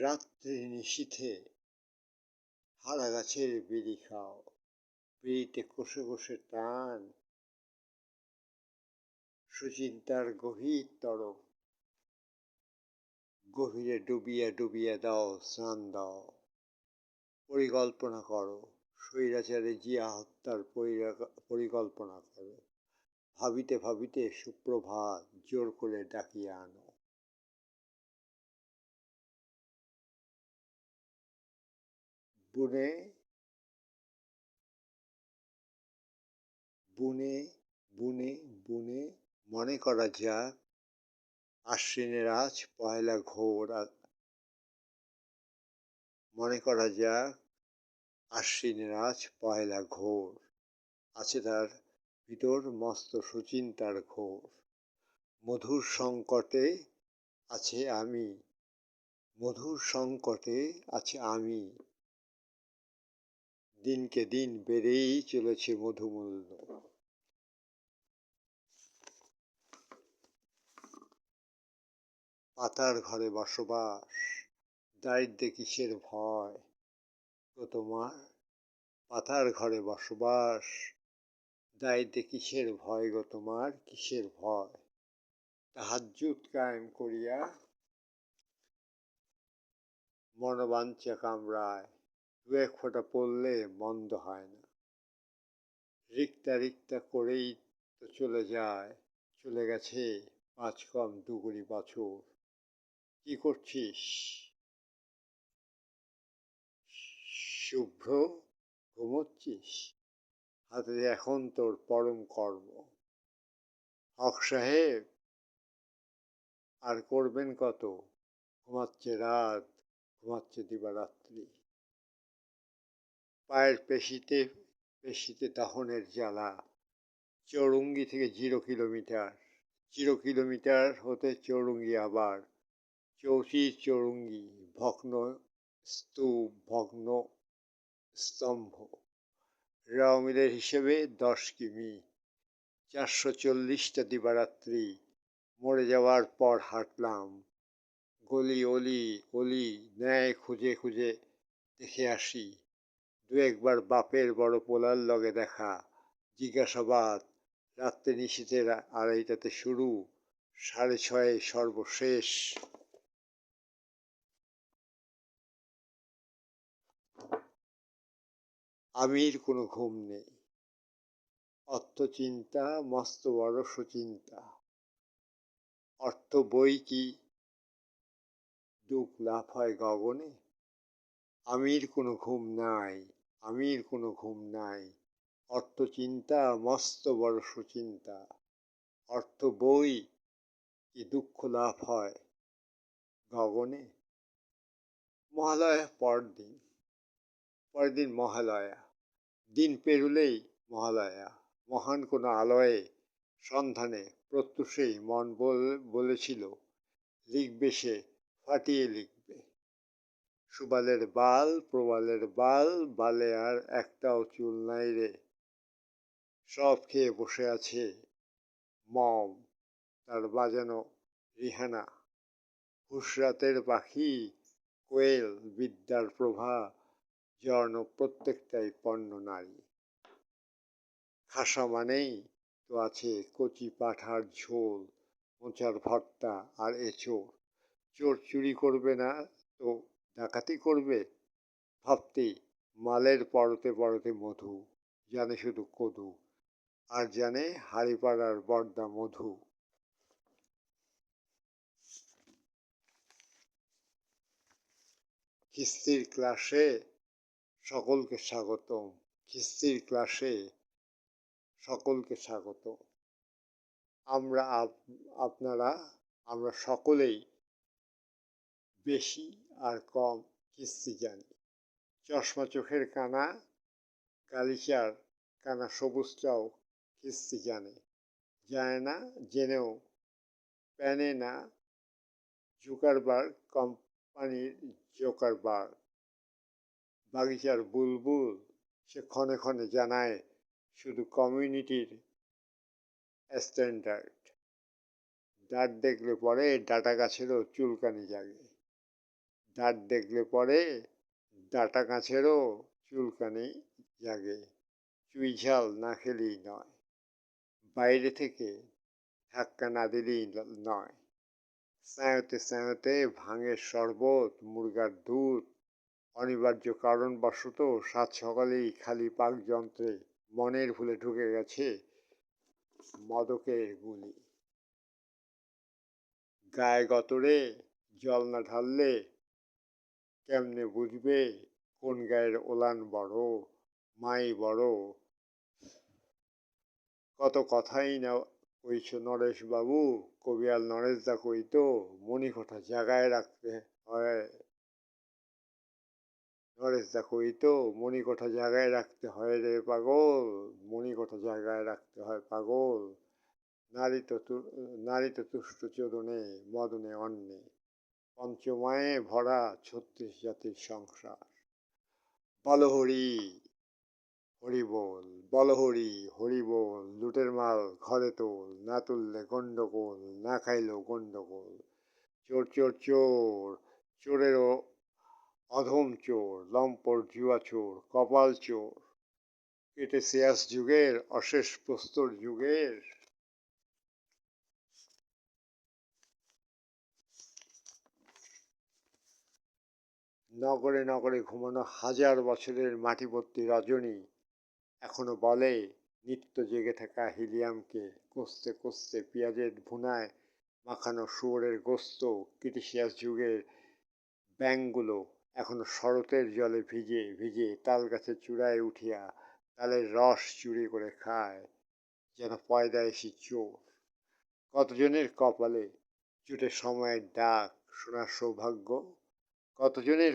রাত্রি নিশীথে হারা গাছের বিড়ি খাও বিড়িতে কষে কষে টান সুচিন্তার গভীর তরফ গভীরে ডুবিয়া ডুবিয়া দাও স্নান দাও পরিকল্পনা করো স্বৈরাচারে জিয়া হত্যার পরিকল্পনা করো ভাবিতে ভাবিতে সুপ্রভাত জোর করে ডাকিয়া আনো বুনে বুনে বুনে বুনে মনে করা যাক আশ্বিনের আজ পয়লা ঘোর মনে করা যাক আশ্বিনের আজ পয়লা ঘোর। আছে তার ভিতর মস্ত সুচিন্তার ঘোর। মধুর সংকটে আছে আমি। মধুর সংকটে আছে আমি। দিনকে দিন বেড়েই চলেছে মধুমূল্য পাতার ঘরে বসবাস দারিদ্রে কিসের ভয়? ও তোমার, পাতার ঘরে বসবাস দারিদ্রে কিসের ভয় গো তোমার, কিসের ভয়? তাহাজ্জুদ কায়েম করিয়া মনোবাঞ্ছা কামড়ায়। দু এক ফোঁটা পড়লে মন্দ হয় না। রিক্তা রিক্তা করেই তো চলে যায়, চলে গেছে পাঁচ কম দুগুড়ি বছর। কি করছিস? শুভ্র, ঘুমোচ্ছিস? হাতে এখন তোর পরম কর্ম। হক সাহেব, আর করবেন কত? ঘুমাচ্ছে রাত, ঘুমাচ্ছে দিবারাত্রি। পায়ের পেশিতে পেশিতে দহনের জ্বালা। চৌরঙ্গি থেকে জিরো কিলোমিটার। জিরো কিলোমিটার হতে চৌরঙ্গি আবার। চৌচির চৌরঙ্গি, ভগ্ন স্তূপ, ভগ্ন স্তম্ভ। রাওমিলের হিসেবে দশ কিমি। চারশো চল্লিশটা দিবারাত্রি। মরে যাওয়ার পর হাঁটলাম। গলি, অলি অলি, ন্যায় খুঁজে খুঁজে দেখে আসি। দু একবার বাপের বড় পোলার লগে দেখা, জিজ্ঞাসাবাদ, রাত্রে নিশীতের আড়াইটাতে শুরু, সাড়ে ছয়ে সর্বশেষ। আমির কোনো ঘুম নেই। অর্থচিন্তা মস্ত বড় সুচিন্তা। অর্থ বই কি? দুঃখ লাভ হয় গগনে। আমির কোনো ঘুম নাই। আমির কোনো ঘুম নাই। অর্থ চিন্তা, মস্ত বড় সুচিন্তা। অর্থ বই, কি দুঃখ লাভ হয়? গগনে। মহালয়া, পরদিন। পরের দিন মহালয়া। দিন পেরুলেই মহালয়া। মহান কোনো আলয়ে, সন্ধানে, প্রত্যুষেই মন বলেছিল। লিখবে সে, ফাটিয়ে লিখবে। সুবালের বাল, প্রবালের বাল, বালে আর একটাও চুল নাই রে। সব খেয়ে বসে আছে মম, তার বাজানো রিহানা। হুসরাতের পাখি, কোয়েল, বিদ্যার প্রভা জর্ণ প্রত্যেকটাই পণ্য নারী। খাসা মানেই তো আছে কচি পাঠার ঝোল, মোচার ভর্তা আর এঁচোড় চোর চুরি করবে না তো ডাকাতি করবে? ভাবতেই মালের পরতে পরতে মধু জানে শুধু কদু আর জানে হাড়িপাড়ার বর্দা মধু। কিস্তির ক্লাসে সকলকে স্বাগতম। কিস্তির ক্লাসে সকলকে স্বাগত আমরা আপনারা, আমরা সকলেই বেশি আর কম কিস্তি জানি চশমা চোখের কানা গালিচার কানা সবুজটাও কিস্তি জানে যায় না জেনেও প্যানে না জুকারবার কোম্পানির জোকারবার বাগিচার বুলবুল সে ক্ষণে ক্ষণে জানায় শুধু কমিউনিটির স্ট্যান্ডার্ড ডাট দেখলে পরে ডাটা গাছেরও চুলকানি জাগে দাঁত দেখলে পরে ডাটা গাছেরও চুলকানি জাগে। চুই ঝাল না খেলেই নয়। বাইরে থেকে ধাক্কা না দিলেই নয়। স্নায়ুতে স্নায়ুতে ভাঙের শরবত, মুরগার দুধ, অনিবার্য কারণবশত সাত সকালেই খালি পাকযন্ত্রে মনের ভুলে ঢুকে গেছে মদকের গুলি। গায়ে গতরে জল না ঢাললে কেমনে বুঝবে? কোন গায়ের ওলান বড়, মাই বড়? কত কথাই না কইছ নরেশ বাবু কবিয়াল নরেশ দা কইতো মণিকোঠা জাগায় রাখতে হয়। নরেশ দা কইতো মণিকোঠা জায়গায় রাখতে হয় রে পাগল মণিকোঠা জায়গায় রাখতে হয় পাগল। নারী তো নারী তো তুষ্ট চোদনে, মদনে অন্নে। পঞ্চময়ে ভরা ছত্রিশ জাতির সংসার। বল হরি হরি বল বল হরি হরি বল, লুটের মাল ঘরে তোল, না তুললে গন্ডগোল, না খাইলেও গন্ডগোল। চোর চোর চোর, চোরেরও অধম চোর, লম্পট, জুয়া চোর, কপাল চোর। কেটে সিয়াস যুগের, অশেষ প্রস্তর যুগের। নগরে নগরে ঘুমানো হাজার বছরের মাটিভর্তি রজনী এখনও বলে, নিত্য জেগে থাকা হিলিয়ামকে কষতে কষতে পেঁয়াজের ভুনায় মাখানো শুয়োরের গোস্ত, ক্রিটিশিয়াস যুগের ব্যাঙগুলো এখনও শরতের জলে ভিজে ভিজে তাল গাছের চূড়ায় উঠিয়া তালের রস চুরি করে খায়, যেন পয়দা এসি চোর। কতজনের কপালে জুটে সময়ের ডাক শোনার সৌভাগ্য? কতজনের